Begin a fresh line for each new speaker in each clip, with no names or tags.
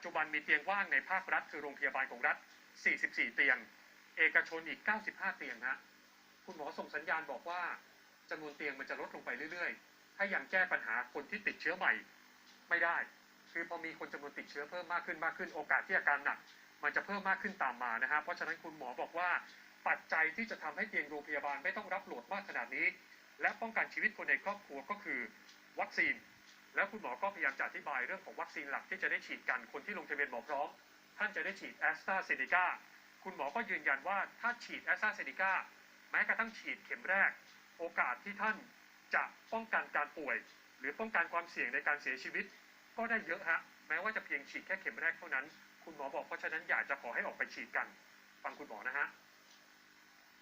จจุบันมีเตียงว่างในภาครัฐ คือโรงพยาบาลของรัฐ 44 เตียง เอกชนอีก 95 เตียงฮะคุณหมอส่งสัญญาณบอกว่าจำนวนเตียงมันจะลดลงไปเรื่อยๆ ถ้ายังแก้ปัญหาคนที่ติดเชื้อใหม่ไม่ได้ คือพอมีคนจำนวนติดเชื้อเพิ่มมากขึ้นมากขึ้นโอกาสที่อาการหนัก มันจะเพิ่มมากขึ้นตามมานะฮะเพราะฉะนั้นคุณหมอบอกว่าปัจจัยที่จะทำให้เตียงโรงพยาบาลไม่ต้องรับโหลดมากขนาดนี้ และป้องกันชีวิตคนในครอบครัวก็คือ วัคซีน แล้วคุณหมอก็พยายามจะอธิบายเรื่องของวัคซีนหลักที่จะได้ฉีดกันคนที่ลงทะเบียนหมอพร้อม ท่านจะได้ฉีดแอสตราเซเนกาคุณหมอก็ยืนยันว่าถ้าฉีดแอสตราเซเนกาแม้กระทั่งฉีดเข็มแรก โอกาสที่ท่านจะป้องกันการป่วย หรือป้องกันความเสี่ยงในการเสียชีวิต ก็ได้เยอะฮะแม้ว่าจะเพียงฉีดแค่เข็มแรกเท่านั้น คุณหมอบอกเพราะฉะนั้นอยากจะขอให้ออกไปฉีดกัน ฟังคุณหมอนะฮะ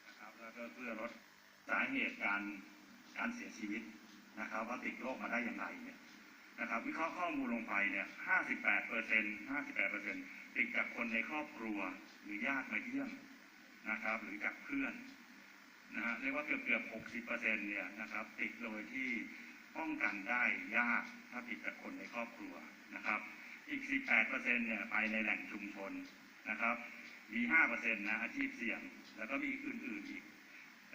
นะครับแล้วก็เพื่อลดสาเหตุการการเสียชีวิตนะครับว่าติดโรคมาได้อย่างไรเนี่ย นะครับวิเคราะห์ข้อมูลลงไปเนี่ย58เปอร์เซ็นต์58เปอร์เซ็นต์ติดจากคนในครอบครัวหรือญาติมาเยี่ยมนะครับ หรือจากเพื่อนนะฮะเรียกว่าเกือบเกือบ60เปอร์เซ็นต์เนี่ยนะครับ ติดโดยที่ป้องกันได้ยากถ้าติดจากคนในครอบครัวนะครับ อีก 18เปอร์เซ็นต์เนี่ยไปในแหล่งชุมชนนะครับ มี5เปอร์เซ็นต์นะอาชีพเสี่ยง แล้วก็มีอื่นๆอีก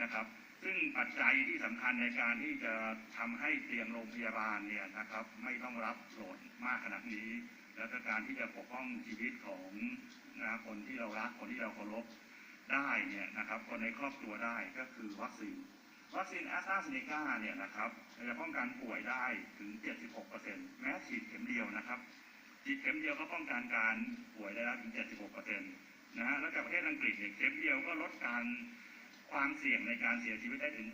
นะครับ ซึ่งปัจจัยที่สำคัญในการที่จะทำให้เตียงโรงพยาบาลเนี่ยนะครับ ไม่ต้องรับโหลดมากขนาดนี้ แล้วก็การที่จะปกป้องชีวิตของนะคนที่เรารักคนที่เราเคารพได้เนี่ยนะครับ คนในครอบครัวได้ก็คือวัคซีนวัคซีนแอสตราเซเนกาเนี่ยนะครับจะป้องกันป่วยได้ถึง 76%แม้ฉีดเข็มเดียวนะครับฉีดเข็มเดียวก็ป้องกันการป่วยได้แล้วถึง 76%นะฮะแล้วจากประเทศอังกฤษเนี่ยเข็มเดียวก็ลดการ ความเสี่ยงในการเสียชีวิตได้ถึง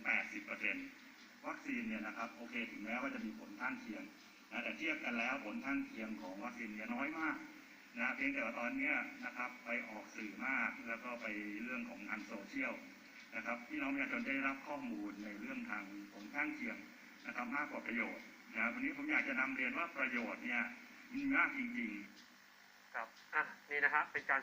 80%วัคซีนเนี่ยนะครับโอเคถึงแม้ว่าจะมีผลข้างเคียงนะแต่เทียบกันแล้วผลข้างเคียงของวัคซีนเนี่ยน้อยมากนะเพียงแต่ว่าตอนนี้นะครับไปออกสื่อมากแล้วก็ไปเรื่องของทางโซเชียลนะครับพี่น้องประชาชนได้รับข้อมูลในเรื่องทางผลข้างเคียงนะครับมากกว่าประโยชน์นะวันนี้ผมอยากจะนำเรียนว่าประโยชน์เนี่ยมีมากจริง ๆ
ครับอะนี่นะฮะเป็นการ